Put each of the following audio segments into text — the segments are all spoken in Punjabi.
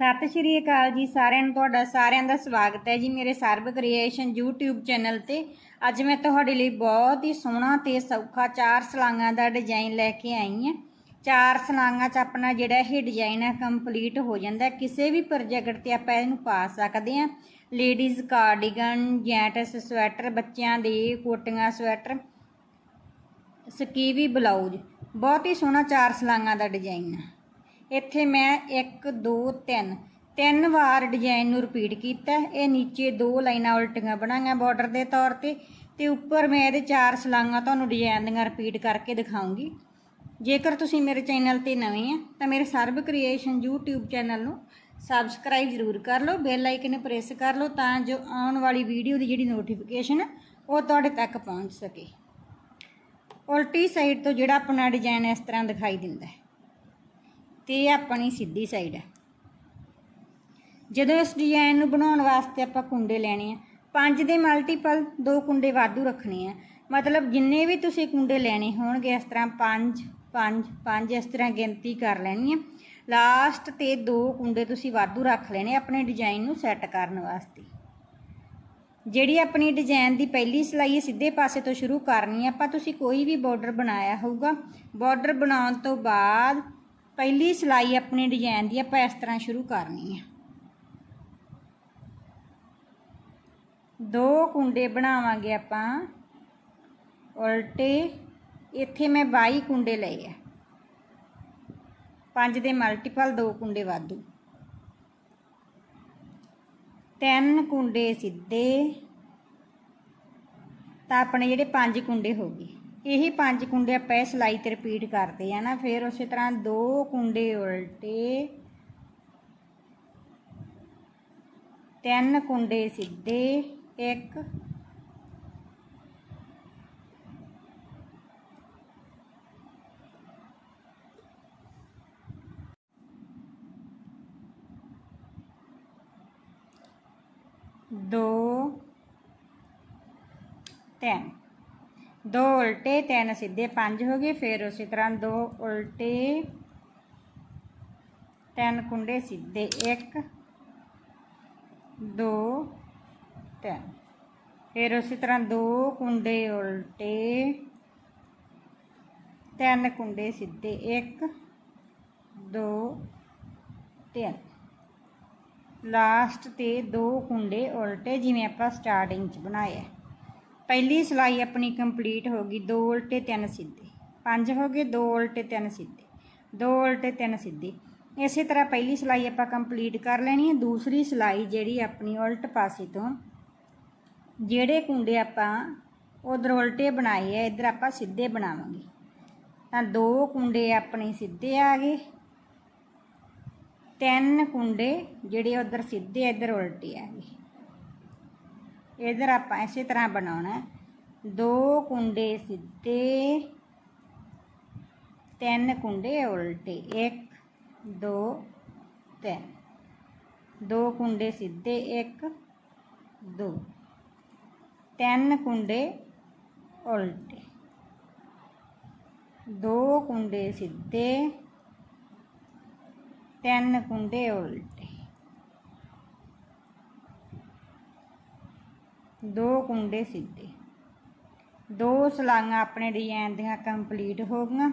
ਸਤਿ ਸ਼੍ਰੀ ਅਕਾਲ ਜੀ ਸਾਰਿਆਂ ਨੂੰ, ਤੁਹਾਡਾ ਸਾਰਿਆਂ ਦਾ ਸਵਾਗਤ ਹੈ ਜੀ ਮੇਰੇ ਸਰਬ ਕ੍ਰੀਏਸ਼ਨ YouTube ਚੈਨਲ ਤੇ। ਅੱਜ ਮੈਂ ਤੁਹਾਡੇ ਲਈ ਬਹੁਤ ਹੀ ਸੋਹਣਾ ਤੇ ਸੌਖਾ ਚਾਰ ਸਲਾਂਗਾਂ ਦਾ ਡਿਜ਼ਾਈਨ ਲੈ ਕੇ ਆਈ ਹਾਂ। ਚਾਰ ਸਲਾਂਗਾਂ 'ਚ ਆਪਣਾ ਜਿਹੜਾ ਇਹ ਡਿਜ਼ਾਈਨ ਹੈ ਕੰਪਲੀਟ ਹੋ ਜਾਂਦਾ ਕਿਸੇ ਵੀ ਪ੍ਰੋਜੈਕਟ ਤੇ ਆਪਾਂ ਇਹਨੂੰ ਪਾ ਸਕਦੇ ਹਾਂ। ਲੇਡੀਜ਼ ਕਾਰਡੀਗਨ ਜੈਂਟਸ ਸਵੈਟਰ ਬੱਚਿਆਂ ਦੇ ਕੋਟੀਆਂ ਸਵੈਟਰ ਸਕੀਵੀ ਬਲਾਊਜ਼ ਬਹੁਤ ਹੀ ਸੋਹਣਾ ਚਾਰ ਸਲਾਂਗਾਂ ਦਾ ਡਿਜ਼ਾਈਨ ਹੈ। ਇੱਥੇ ਮੈਂ 1 2 3 ਤਿੰਨ ਵਾਰ ਡਿਜ਼ਾਈਨ ਨੂੰ ਰਿਪੀਟ ਕੀਤਾ। ਇਹ ਨੀਚੇ ਦੋ ਲਾਈਨਾਂ ਉਲਟੀਆਂ ਬਣਾਈਆਂ ਬਾਰਡਰ ਦੇ ਤੌਰ ਤੇ ਤੇ ਉੱਪਰ ਮੈਂ ਇਹਦੇ ਚਾਰ ਸਲਾਂਗਾਂ ਤੁਹਾਨੂੰ ਡਿਜ਼ਾਈਨ ਦੀਆਂ ਰਿਪੀਟ ਕਰਕੇ ਦਿਖਾਉਂਗੀ। ਜੇਕਰ ਤੁਸੀਂ ਮੇਰੇ ਚੈਨਲ ਤੇ ਨਵੇਂ ਆ, ਤਾਂ ਮੇਰੇ ਸਰਬ ਕ੍ਰੀਏਸ਼ਨ YouTube ਚੈਨਲ ਨੂੰ ਸਬਸਕ੍ਰਾਈਬ ਜ਼ਰੂਰ ਕਰ ਲਓ। ਬੈਲ ਆਈਕਨ ਪ੍ਰੈਸ ਕਰ ਲਓ ਤਾਂ ਜੋ ਆਉਣ ਵਾਲੀ ਵੀਡੀਓ ਦੀ ਜਿਹੜੀ ਨੋਟੀਫਿਕੇਸ਼ਨ ਉਹ ਤੁਹਾਡੇ ਤੱਕ ਪਹੁੰਚ ਸਕੇ। ਉਲਟੀ ਸਾਈਡ ਤੋਂ ਜਿਹੜਾ ਆਪਣਾ ਡਿਜ਼ਾਈਨ ਇਸ ਤਰ੍ਹਾਂ ਦਿਖਾਈ ਦਿੰਦਾ ਹੈ। ਤੇ ਇਹ ਆਪਣੀ ਸਿੱਧੀ ਸਾਈਡ ਹੈ ਜਦੋਂ ਇਸ ਡਿਜ਼ਾਈਨ ਨੂੰ ਬਣਾਉਣ ਵਾਸਤੇ ਆਪਾਂ ਕੁੰਡੇ ਲੈਣੇ ਆ, ਪੰਜ ਦੇ ਮਲਟੀਪਲ ਦੋ ਕੁੰਡੇ ਵਾਧੂ ਰੱਖਣੇ ਆ। ਮਤਲਬ ਜਿੰਨੇ ਵੀ ਤੁਸੀਂ ਕੁੰਡੇ ਲੈਣੇ ਹੋਣਗੇ, ਇਸ ਤਰ੍ਹਾਂ ਪੰਜ ਪੰਜ ਪੰਜ ਇਸ ਤਰ੍ਹਾਂ ਗਿਣਤੀ ਕਰ ਲੈਣੀ ਆ। ਲਾਸਟ ਤੇ ਦੋ ਕੁੰਡੇ ਤੁਸੀਂ ਵਾਧੂ ਰੱਖ ਲੈਣੇ ਆਪਣੇ ਡਿਜ਼ਾਈਨ ਨੂੰ ਸੈੱਟ ਕਰਨ ਵਾਸਤੇ। ਜਿਹੜੀ ਆਪਣੀ ਡਿਜ਼ਾਈਨ ਦੀ ਪਹਿਲੀ ਸਿਲਾਈ ਹੈ ਸਿੱਧੇ ਪਾਸੇ ਤੋਂ ਸ਼ੁਰੂ ਕਰਨੀ ਹੈ ਆਪਾਂ ਤੁਸੀਂ ਕੋਈ ਵੀ ਬਾਰਡਰ ਬਣਾਇਆ ਹੋਊਗਾ ਬਾਰਡਰ ਬਣਾਉਣ ਤੋਂ ਬਾਅਦ ਪਹਿਲੀ ਸਿਲਾਈ ਆਪਣੇ ਡਿਜ਼ਾਈਨ ਦੀ ਆਪਾਂ ਇਸ ਤਰ੍ਹਾਂ ਸ਼ੁਰੂ ਕਰਨੀ ਹੈ ਦੋ ਕੁੰਡੇ ਬਣਾਵਾਂਗੇ ਆਪਾਂ। ਉਲਟੇ, ਇੱਥੇ ਮੈਂ 22 ਕੁੰਡੇ ਲਏ ਆ। ਪੰਜ ਦੇ ਮਲਟੀਪਲ ਦੋ ਕੁੰਡੇ ਵਾਧੂ। ਤਿੰਨ ਕੁੰਡੇ ਸਿੱਧੇ। ਤਾਂ ਆਪਣੇ ਜਿਹੜੇ ਪੰਜ ਕੁੰਡੇ ਹੋ ਗਏ। ਇਹੀ ਪੰਜ ਕੁੰਡੇ ਆਪਾਂ ਇਹ ਸਿਲਾਈ ਤੇ ਰਿਪੀਟ ਕਰਦੇ ਆ ਨਾ, ਫਿਰ ਉਸੇ ਤਰ੍ਹਾਂ ਦੋ ਕੁੰਡੇ ਉਲਟੇ, ਤਿੰਨ ਕੁੰਡੇ ਸਿੱਧੇ, ਇੱਕ ਦੋ ਤਿੰਨ। ਦੋ ਉਲਟੇ, ਤਿੰਨ ਸਿੱਧੇ, ਪੰਜ ਹੋ ਗਏ, ਫਿਰ ਉਸੇ ਤਰ੍ਹਾਂ ਦੋ ਉਲਟੇ, ਤਿੰਨ ਕੁੰਡੇ ਸਿੱਧੇ, ਇੱਕ, ਦੋ, ਤਿੰਨ। ਫਿਰ ਉਸੇ ਤਰ੍ਹਾਂ ਦੋ ਕੁੰਡੇ ਉਲਟੇ, ਤਿੰਨ ਕੁੰਡੇ ਸਿੱਧੇ, ਇੱਕ, ਦੋ, ਤਿੰਨ। ਲਾਸਟ ਤੇ ਦੋ ਕੁੰਡੇ ਉਲਟੇ, ਜਿਵੇਂ ਆਪਾਂ ਸਟਾਰਟਿੰਗ 'ਚ ਬਣਾਏ ਪਹਿਲੀ ਸਿਲਾਈ ਆਪਣੀ ਕੰਪਲੀਟ ਹੋ ਗਈ, ਦੋ ਉਲਟੇ, ਤਿੰਨ ਸਿੱਧੇ। ਪੰਜ ਹੋ ਗਏ, ਦੋ ਉਲਟੇ, ਤਿੰਨ ਸਿੱਧੇ। ਦੋ ਉਲਟੇ, ਤਿੰਨ ਸਿੱਧੇ। ਇਸੇ ਤਰ੍ਹਾਂ ਪਹਿਲੀ ਸਿਲਾਈ ਆਪਾਂ ਕੰਪਲੀਟ ਕਰ ਲੈਣੀ ਹੈ। ਦੂਸਰੀ ਸਿਲਾਈ ਜਿਹੜੀ ਆਪਣੀ ਉਲਟ ਪਾਸੇ ਤੋਂ, ਜਿਹੜੇ ਕੁੰਡੇ ਆਪਾਂ ਉਧਰ ਉਲਟੇ ਬਣਾਏ ਆ, ਇੱਧਰ ਆਪਾਂ ਸਿੱਧੇ ਬਣਾਵਾਂਗੇ। ਤਾਂ ਦੋ ਕੁੰਡੇ ਆਪਣੇ ਸਿੱਧੇ ਆ ਗਏ। ਤਿੰਨ ਕੁੰਡੇ ਜਿਹੜੇ ਉਧਰ ਸਿੱਧੇ ਇੱਧਰ ਉਲਟੇ ਆ ਗਏ। ਇਧਰ ਆਪਾਂ ਇਸੇ ਤਰ੍ਹਾਂ ਬਣਾਉਣਾ ਦੋ ਕੁੰਡੇ ਸਿੱਧੇ, ਤਿੰਨ ਕੁੰਡੇ ਉਲਟੇ 1 2 3 ਦੋ ਕੁੰਡੇ ਸਿੱਧੇ 1 2 ਤਿੰਨ ਕੁੰਡੇ ਉਲਟੇ। ਦੋ ਕੁੰਡੇ ਸਿੱਧੇ, ਤਿੰਨ ਕੁੰਡੇ ਉਲਟੇ। ਦੋ ਕੁੰਡੇ ਸਿੱਧੇ। ਦੋ ਸਲਾਈਆਂ ਆਪਣੇ ਡਿਜ਼ਾਈਨ ਦੀਆਂ ਕੰਪਲੀਟ ਹੋ ਗਈਆਂ।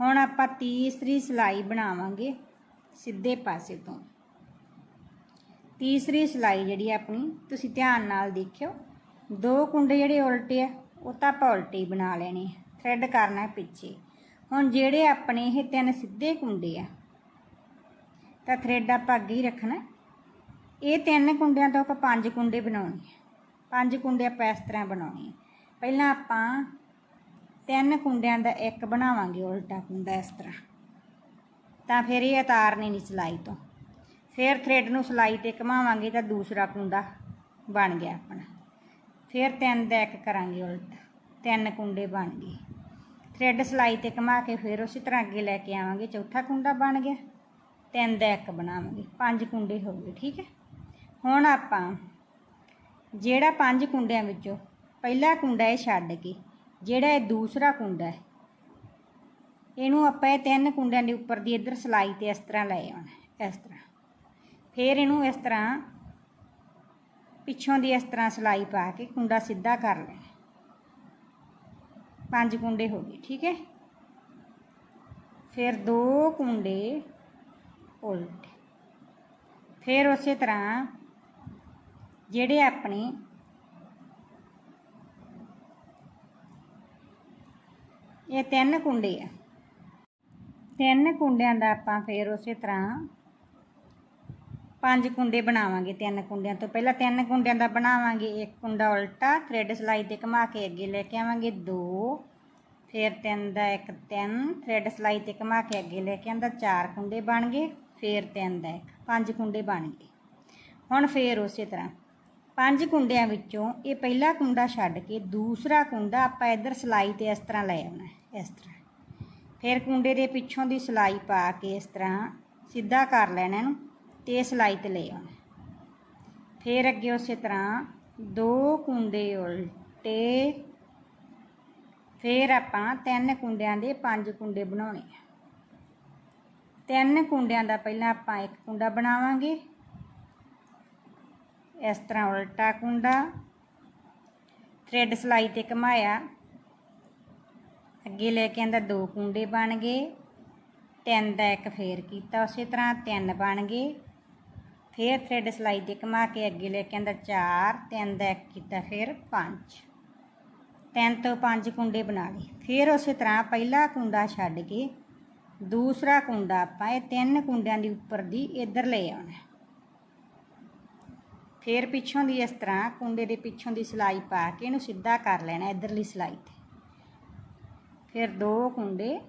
ਹੁਣ ਆਪਾਂ ਤੀਸਰੀ ਸਿਲਾਈ ਬਣਾਵਾਂਗੇ ਸਿੱਧੇ ਪਾਸੇ ਤੋਂ। ਤੀਸਰੀ ਸਿਲਾਈ ਜਿਹੜੀ ਆਪਣੀ, ਤੁਸੀਂ ਧਿਆਨ ਨਾਲ ਦੇਖਿਓ। ਦੋ ਕੁੰਡੇ ਜਿਹੜੇ ਉਲਟੇ ਆ, ਉਹ ਤਾਂ ਆਪਾਂ ਉਲਟੇ ਹੀ ਬਣਾ ਲੈਣੇ ਥ੍ਰੈਡ ਕਰਨਾ ਪਿੱਛੇ। ਹੁਣ ਜਿਹੜੇ ਆਪਣੇ ਇਹ ਤਿੰਨ ਸਿੱਧੇ ਕੁੰਡੇ ਆ, ਤਾਂ ਥ੍ਰੈਡ ਆਪਾਂ ਅੱਗੇ ਹੀ ਰੱਖਣਾ। ਇਹ ਤਿੰਨ ਕੁੰਡਿਆਂ ਤੋਂ ਆਪਾਂ ਪੰਜ ਕੁੰਡੇ ਬਣਾਉਣੇ ਆ। ਪੰਜ ਕੁੰਡੇ ਆਪਾਂ ਇਸ ਤਰ੍ਹਾਂ ਬਣਾਉਣੇ ਆ। ਪਹਿਲਾਂ ਆਪਾਂ ਤਿੰਨ ਕੁੰਡਿਆਂ ਦਾ ਇੱਕ ਬਣਾਵਾਂਗੇ, ਉਲਟਾ ਕੁੰਡਾ ਇਸ ਤਰ੍ਹਾਂ। ਤਾਂ ਫਿਰ ਇਹ ਉਤਾਰਨੀ ਨਹੀਂ ਸਿਲਾਈ ਤੋਂ। ਫਿਰ ਥ੍ਰੈਡ ਨੂੰ ਸਿਲਾਈ ਤੇ ਘਮਾਵਾਂਗੇ ਤਾਂ ਦੂਸਰਾ ਕੁੰਡਾ ਬਣ ਗਿਆ ਆਪਣਾ। ਫਿਰ ਤਿੰਨ ਦਾ ਇੱਕ ਕਰਾਂਗੇ ਉਲਟਾ। ਤਿੰਨ ਕੁੰਡੇ ਬਣ ਗਏ। ਥ੍ਰੈਡ ਸਿਲਾਈ ਤੇ ਘਮਾ ਕੇ ਫਿਰ ਉਸੇ ਤਰ੍ਹਾਂ ਅੱਗੇ ਲੈ ਕੇ ਆਵਾਂਗੇ, ਚੌਥਾ ਕੁੰਡਾ ਬਣ ਗਿਆ। ਤਿੰਨ ਦਾ ਇੱਕ ਬਣਾਵਾਂਗੇ। ਪੰਜ ਕੁੰਡੇ ਹੋ ਗਏ, ਠੀਕ ਹੈ? ਹੁਣ ਆਪਾਂ ਜਿਹੜਾ ਪੰਜ ਕੁੰਡਿਆਂ ਵਿੱਚੋਂ ਪਹਿਲਾ ਕੁੰਡਾ ਇਹ ਛੱਡ ਕੇ, ਜਿਹੜਾ ਇਹ ਦੂਸਰਾ ਕੁੰਡਾ ਹੈ, ਇਹਨੂੰ ਆਪਾਂ ਇਹ ਤਿੰਨ ਕੁੰਡਿਆਂ ਦੇ ਉੱਪਰ ਦੀ ਇੱਧਰ ਸਲਾਈ ਤੇ ਇਸ ਤਰ੍ਹਾਂ ਲੈ ਆਉਣਾ, ਇਸ ਤਰ੍ਹਾਂ। ਫਿਰ ਇਹਨੂੰ ਇਸ ਤਰ੍ਹਾਂ ਪਿੱਛੋਂ ਦੀ ਇਸ ਤਰ੍ਹਾਂ ਸਲਾਈ ਪਾ ਕੇ ਕੁੰਡਾ ਸਿੱਧਾ ਕਰ ਲੈਣਾ। ਪੰਜ ਕੁੰਡੇ ਹੋ ਗਏ, ਠੀਕ ਹੈ? ਫਿਰ ਦੋ ਕੁੰਡੇ ਉਲਟ। ਫਿਰ ਉਸੇ ਤਰ੍ਹਾਂ ਜਿਹੜੇ ਆਪਣੇ ਇਹ ਤਿੰਨ ਕੁੰਡੇ ਆ। ਤਿੰਨ ਕੁੰਡਿਆਂ ਦਾ ਆਪਾਂ ਫਿਰ ਉਸੇ ਤਰ੍ਹਾਂ ਪੰਜ ਕੁੰਡੇ ਬਣਾਵਾਂਗੇ ਤਿੰਨ ਕੁੰਡਿਆਂ ਤੋਂ। ਪਹਿਲਾਂ ਤਿੰਨ ਕੁੰਡਿਆਂ ਦਾ ਬਣਾਵਾਂਗੇ, ਇੱਕ ਕੁੰਡਾ ਉਲਟਾ ਥ੍ਰੈਡ ਸਲਾਈ ਤੇ ਘੁਮਾ ਕੇ ਅੱਗੇ ਲੈ ਕੇ ਆਵਾਂਗੇ, ਦੋ। ਫਿਰ ਤਿੰਨ ਦਾ ਇੱਕ ਤਿੰਨ ਥ੍ਰੈਡ ਸਲਾਈ ਤੇ ਘੁਮਾ ਕੇ ਅੱਗੇ ਲੈ ਕੇ ਆਂਦਾ, ਚਾਰ ਕੁੰਡੇ ਬਣ ਗਏ। ਫਿਰ ਤਿੰਨ ਦਾ ਇੱਕ, ਪੰਜ ਕੁੰਡੇ ਬਣ ਗਏ। ਹੁਣ ਫਿਰ ਉਸੇ ਤਰ੍ਹਾਂ ਪੰਜ ਕੁੰਡਿਆਂ ਵਿੱਚੋਂ ਇਹ ਪਹਿਲਾ ਕੁੰਡਾ ਛੱਡ ਕੇ ਦੂਸਰਾ ਕੁੰਡਾ ਆਪਾਂ ਇੱਧਰ ਸਲਾਈ ਤੇ ਇਸ ਤਰ੍ਹਾਂ ਲੈ ਆਉਣਾ ਇਸ ਤਰ੍ਹਾਂ। ਫਿਰ ਕੁੰਡੇ ਦੇ ਪਿੱਛੋਂ ਦੀ ਸਲਾਈ ਪਾ ਕੇ ਇਸ ਤਰ੍ਹਾਂ ਸਿੱਧਾ ਕਰ ਲੈਣਾ ਇਹਨੂੰ ਤੇ ਸਲਾਈ ਤੇ ਲੈ ਆਉਣਾ ਫਿਰ ਅੱਗੇ ਉਸੇ ਤਰ੍ਹਾਂ ਦੋ ਕੁੰਡੇ ਉਲਟੇ, ਫਿਰ ਆਪਾਂ ਤਿੰਨ ਕੁੰਡਿਆਂ ਦੇ ਪੰਜ ਕੁੰਡੇ ਬਣਾਉਣੇ ਆ। ਤਿੰਨ ਕੁੰਡਿਆਂ ਦਾ ਪਹਿਲਾਂ ਆਪਾਂ ਇੱਕ ਕੁੰਡਾ ਬਣਾਵਾਂਗੇ ਇਸ ਤਰ੍ਹਾਂ ਉਲਟਾ ਕੁੰਡਾ ਥ੍ਰੈਡ ਸਲਾਈ ਤੇ ਘਮਾਇਆ। ਅੱਗੇ ਲੈ ਕੇ ਆਂਦਾ ਦੋ ਕੁੰਡੇ ਬਣ ਗਏ, ਤਿੰਨ ਦਾ ਇੱਕ ਫੇਰ ਕੀਤਾ ਉਸੇ ਤਰ੍ਹਾਂ, ਤਿੰਨ ਬਣ ਗਏ। ਫੇਰ ਥ੍ਰੈਡ ਸਲਾਈ ਤੇ ਘਮਾ ਕੇ ਅੱਗੇ ਲੈ ਕੇ ਆਂਦਾ ਚਾਰ, ਤਿੰਨ ਦਾ ਇੱਕ ਕੀਤਾ ਫਿਰ ਪੰਜ। ਤਿੰਨ ਤੋਂ ਪੰਜ ਕੁੰਡੇ ਬਣਾ ਲਏ। ਫਿਰ ਉਸੇ ਤਰ੍ਹਾਂ ਪਹਿਲਾ ਕੁੰਡਾ ਛੱਡ ਕੇ ਦੂਸਰਾ ਕੁੰਡਾ ਆਪਾਂ ਇਹ ਤਿੰਨ ਕੁੰਡਿਆਂ ਦੀ ਉੱਪਰ ਦੀ ਇੱਧਰ ਲੈ ਆਉਣਾ। ਫਿਰ ਪਿੱਛੋਂ ਦੀ ਇਸ ਤਰ੍ਹਾਂ ਕੁੰਡੇ ਦੇ ਪਿੱਛੋਂ ਦੀ ਸਿਲਾਈ ਪਾ ਕੇ ਇਹਨੂੰ ਸਿੱਧਾ ਕਰ ਲੈਣਾ ਇੱਧਰਲੀ ਸਿਲਾਈ ਤੇ। ਫਿਰ ਦੋ ਕੁੰਡੇ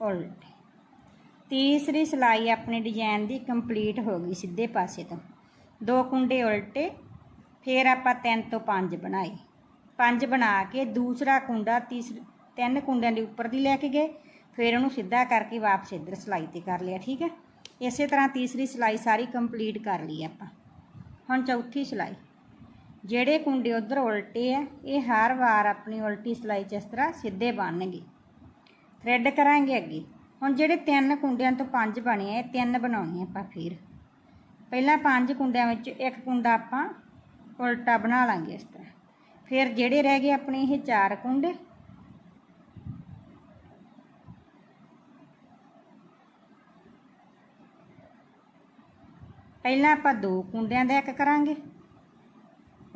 ਉਲਟੇ। ਤੀਸਰੀ ਸਿਲਾਈ ਆਪਣੇ ਡਿਜ਼ਾਈਨ ਦੀ ਕੰਪਲੀਟ ਹੋ ਗਈ ਸਿੱਧੇ ਪਾਸੇ ਤੋਂ। ਦੋ ਕੁੰਡੇ ਉਲਟੇ, ਫਿਰ ਆਪਾਂ ਤਿੰਨ ਤੋਂ ਪੰਜ ਬਣਾਏ। ਪੰਜ ਬਣਾ ਕੇ ਦੂਸਰਾ ਕੁੰਡਾ ਤੀਸਰੇ ਤਿੰਨ ਕੁੰਡਿਆਂ ਦੇ ਉੱਪਰ ਦੀ ਲੈ ਕੇ ਗਏ। ਫਿਰ ਉਹਨੂੰ ਸਿੱਧਾ ਕਰਕੇ ਵਾਪਸ ਇੱਧਰ ਸਿਲਾਈ ਤੇ ਕਰ ਲਿਆ, ਠੀਕ ਹੈ? ਇਸੇ ਤਰ੍ਹਾਂ ਤੀਸਰੀ ਸਿਲਾਈ ਸਾਰੀ ਕੰਪਲੀਟ ਕਰ ਲਈ ਆਪਾਂ। ਹੁਣ ਚੌਥੀ ਸਿਲਾਈ। ਜਿਹੜੇ ਕੁੰਡੇ ਉਧਰ ਉਲਟੇ ਆ ਇਹ ਹਰ ਵਾਰ ਆਪਣੀ ਉਲਟੀ ਸਿਲਾਈ 'ਚ ਇਸ ਤਰ੍ਹਾਂ ਸਿੱਧੇ ਬਣਨਗੇ ਥਰੈਡ ਕਰਾਂਗੇ ਅੱਗੇ। ਹੁਣ ਜਿਹੜੇ ਤਿੰਨ ਕੁੰਡਿਆਂ ਤੋਂ ਪੰਜ ਬਣੇ ਆ ਇਹ ਤਿੰਨ ਬਣਾਉਣੇ ਆਪਾਂ ਫਿਰ। ਪਹਿਲਾਂ ਪੰਜ ਕੁੰਡਿਆਂ ਵਿੱਚ ਇੱਕ ਕੁੰਡਾ ਆਪਾਂ ਉਲਟਾ ਬਣਾ ਲਾਂਗੇ ਇਸ ਤਰ੍ਹਾਂ। ਫਿਰ ਜਿਹੜੇ ਰਹਿ ਗਏ ਆਪਣੇ ਇਹ ਚਾਰ ਕੁੰਡੇ ਪਹਿਲਾਂ ਆਪਾਂ ਦੋ ਕੁੰਡਿਆਂ ਦਾ ਇੱਕ ਕਰਾਂਗੇ।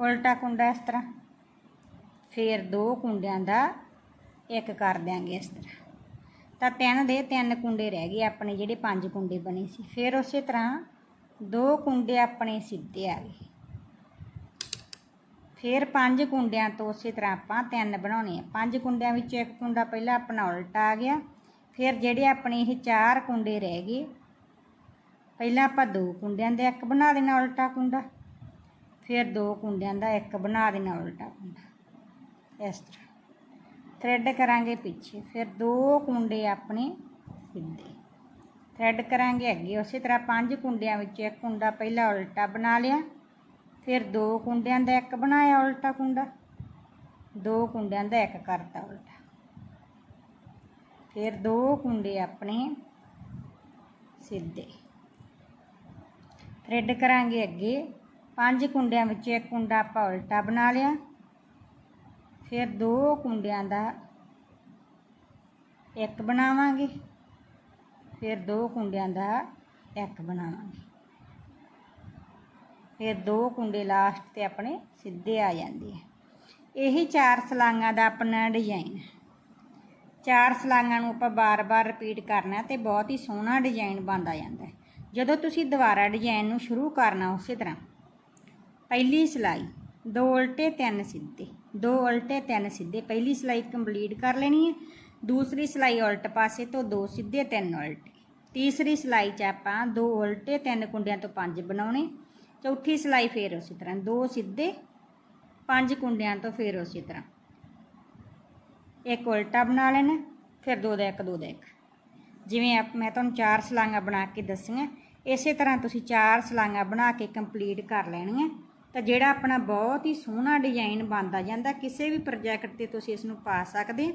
ਉਲਟਾ ਕੁੰਡਾ ਇਸ ਤਰ੍ਹਾਂ। ਫਿਰ ਦੋ ਕੁੰਡਿਆਂ ਦਾ ਇੱਕ ਕਰ ਦਿਆਂਗੇ ਇਸ ਤਰ੍ਹਾਂ। ਤਾਂ ਤਿੰਨ ਦੇ ਤਿੰਨ ਕੁੰਡੇ ਰਹਿ ਗਏ ਆਪਣੇ ਜਿਹੜੇ ਪੰਜ ਕੁੰਡੇ ਬਣੇ ਸੀ। ਫਿਰ ਉਸੇ ਤਰ੍ਹਾਂ ਦੋ ਕੁੰਡੇ ਆਪਣੇ ਸਿੱਧੇ ਆ ਗਏ। ਫਿਰ ਪੰਜ ਕੁੰਡਿਆਂ ਤੋਂ ਉਸੇ ਤਰ੍ਹਾਂ ਆਪਾਂ ਤਿੰਨ ਬਣਾਉਣੇ ਆ। ਪੰਜ ਕੁੰਡਿਆਂ ਵਿੱਚੋਂ ਇੱਕ ਕੁੰਡਾ ਪਹਿਲਾਂ ਆਪਣਾ ਉਲਟਾ ਆ ਗਿਆ। ਫਿਰ ਜਿਹੜੇ ਆਪਣੇ ਇਹ ਚਾਰ ਕੁੰਡੇ ਰਹਿ ਗਏ ਪਹਿਲਾਂ ਆਪਾਂ ਦੋ ਕੁੰਡਿਆਂ ਦਾ ਇੱਕ ਬਣਾ ਦੇਣਾ ਉਲਟਾ ਕੁੰਡਾ, ਫਿਰ ਦੋ ਕੁੰਡਿਆਂ ਦਾ ਇੱਕ ਬਣਾ ਦੇਣਾ ਉਲਟਾ ਕੁੰਡਾ। ਇਸ ਤਰ੍ਹਾਂ ਥਰੈਡ ਕਰਾਂਗੇ ਪਿੱਛੇ, ਫਿਰ ਦੋ ਕੁੰਡੇ ਆਪਣੇ ਸਿੱਧੇ। ਥ੍ਰੈਡ ਕਰਾਂਗੇ ਅੱਗੇ, ਉਸੇ ਤਰ੍ਹਾਂ ਪੰਜ ਕੁੰਡਿਆਂ ਵਿੱਚ ਇੱਕ ਕੁੰਡਾ ਪਹਿਲਾਂ ਉਲਟਾ ਬਣਾ ਲਿਆ, ਫਿਰ ਦੋ ਕੁੰਡਿਆਂ ਦਾ ਇੱਕ ਬਣਾਇਆ ਉਲਟਾ ਕੁੰਡਾ, ਦੋ ਕੁੰਡਿਆਂ ਦਾ ਇੱਕ ਕਰਤਾ ਉਲਟਾ। ਫਿਰ ਦੋ ਕੁੰਡੇ ਆਪਣੇ ਸਿੱਧੇ। ਥ੍ਰੈਡ ਕਰਾਂਗੇ ਅੱਗੇ। ਪੰਜ ਕੁੰਡਿਆਂ ਵਿੱਚ ਇੱਕ ਕੁੰਡਾ ਆਪਾਂ ਉਲਟਾ ਬਣਾ ਲਿਆ। ਫਿਰ ਦੋ ਕੁੰਡਿਆਂ ਦਾ ਇੱਕ ਬਣਾਵਾਂਗੇ। ਫਿਰ ਦੋ ਕੁੰਡਿਆਂ ਦਾ ਇੱਕ ਬਣਾਵਾਂਗੇ। ਫਿਰ ਦੋ ਕੁੰਡੇ ਲਾਸਟ ਤੇ ਆਪਣੇ ਸਿੱਧੇ ਆ ਜਾਂਦੇ ਆ। ਇਹੀ ਚਾਰ ਸਲਾਈਆਂ ਦਾ ਆਪਣਾ ਡਿਜ਼ਾਈਨ ਚਾਰ ਸਲਾਈਆਂ ਨੂੰ ਆਪਾਂ ਬਾਰ-ਬਾਰ ਰਿਪੀਟ ਕਰਨਾ ਤੇ ਬਹੁਤ ਹੀ ਸੋਹਣਾ ਡਿਜ਼ਾਈਨ ਬਣਦਾ ਜਾਂਦਾ। ਹੈ ਜਦੋਂ ਤੁਸੀਂ ਦੁਬਾਰਾ ਡਿਜ਼ਾਈਨ ਨੂੰ ਸ਼ੁਰੂ ਕਰਨਾ ਉਸੇ ਤਰ੍ਹਾਂ। ਪਹਿਲੀ ਸਿਲਾਈ, ਦੋ ਉਲਟੇ, ਤਿੰਨ ਸਿੱਧੇ। ਦੋ ਉਲਟੇ, ਤਿੰਨ ਸਿੱਧੇ। ਪਹਿਲੀ ਸਿਲਾਈ ਕੰਪਲੀਟ ਕਰ ਲੈਣੀ ਹੈ। ਦੂਸਰੀ ਸਿਲਾਈ ਉਲਟ ਪਾਸੇ ਤੋਂ ਦੋ ਸਿੱਧੇ, ਤਿੰਨ ਉਲਟੇ। ਤੀਸਰੀ ਸਿਲਾਈ 'ਚ ਆਪਾਂ ਦੋ ਉਲਟੇ, ਤਿੰਨ ਕੁੰਡਿਆਂ ਤੋਂ ਪੰਜ ਬਣਾਉਣੇ। ਚੌਥੀ ਸਿਲਾਈ ਫੇਰ ਉਸੇ ਤਰ੍ਹਾਂ। ਦੋ ਸਿੱਧੇ, ਪੰਜ ਕੁੰਡਿਆਂ ਤੋਂ ਫੇਰ ਉਸੇ ਤਰ੍ਹਾਂ। ਇੱਕ ਉਲਟਾ ਬਣਾ ਲੈਣਾ, ਫਿਰ ਦੋ ਦਾ ਇੱਕ, ਦੋ ਦਾ ਇੱਕ। ਜਿਵੇਂ ਆਪ- ਮੈਂ ਤੁਹਾਨੂੰ ਚਾਰ ਸਲਾਈਆਂ ਬਣਾ ਕੇ ਦੱਸੀਆਂ। ਇਸੇ ਤਰ੍ਹਾਂ ਤੁਸੀਂ ਚਾਰ ਸਲਾਈਆਂ ਬਣਾ ਕੇ ਕੰਪਲੀਟ ਕਰ ਲੈਣੀਆਂ। ਤਾਂ ਜਿਹੜਾ ਆਪਣਾ ਬਹੁਤ ਹੀ ਸੋਹਣਾ ਡਿਜ਼ਾਈਨ ਬਣਦਾ ਜਾਂਦਾ, ਕਿਸੇ ਵੀ ਪ੍ਰੋਜੈਕਟ ਤੇ ਤੁਸੀਂ ਇਸ ਨੂੰ ਪਾ ਸਕਦੇ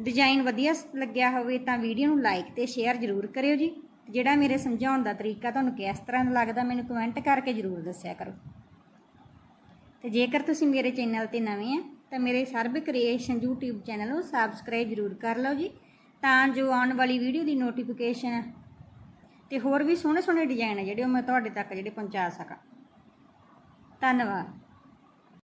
ਡਿਜ਼ਾਈਨ ਵਧੀਆ ਸ- ਲੱਗਿਆ ਹੋਵੇ ਤਾਂ ਵੀਡੀਓ ਨੂੰ ਲਾਈਕ ਤੇ ਸ਼ੇਅਰ ਜ਼ਰੂਰ ਕਰਿਓ ਜੀ। ਜਿਹੜਾ ਮੇਰੇ ਸਮਝਾਉਣ ਦਾ ਤਰੀਕਾ ਤੁਹਾਨੂੰ ਕਿਸ ਤਰ੍ਹਾਂ ਦਾ ਲੱਗਦਾ, ਮੈਨੂੰ ਕਮੈਂਟ ਕਰਕੇ ਜ਼ਰੂਰ ਦੱਸਿਆ ਕਰੋ। ਤੇ ਜੇਕਰ ਤੁਸੀਂ ਮੇਰੇ ਚੈਨਲ ਤੇ ਨਵੇਂ ਆ, ਤਾਂ ਮੇਰੇ ਸਰਬ ਕ੍ਰੀਏਸ਼ਨ YouTube ਚੈਨਲ ਨੂੰ ਸਬਸਕ੍ਰਾਈਬ ਜ਼ਰੂਰ ਕਰ ਲਓ ਜੀ। ਤਾਂ ਜੋ ਆਉਣ ਵਾਲੀ ਵੀਡੀਓ ਦੀ ਨੋਟੀਫਿਕੇਸ਼ਨ ਤੇ ਹੋਰ ਵੀ ਸੋਹਣੇ ਸੋਹਣੇ ਡਿਜ਼ਾਈਨ ਆ ਜਿਹੜੇ ਉਹ ਮੈਂ ਤੁਹਾਡੇ ਤੱਕ ਜਿਹੜੇ ਪਹੁੰਚਾ ਸਕਾਂ। ਧੰਨਵਾਦ।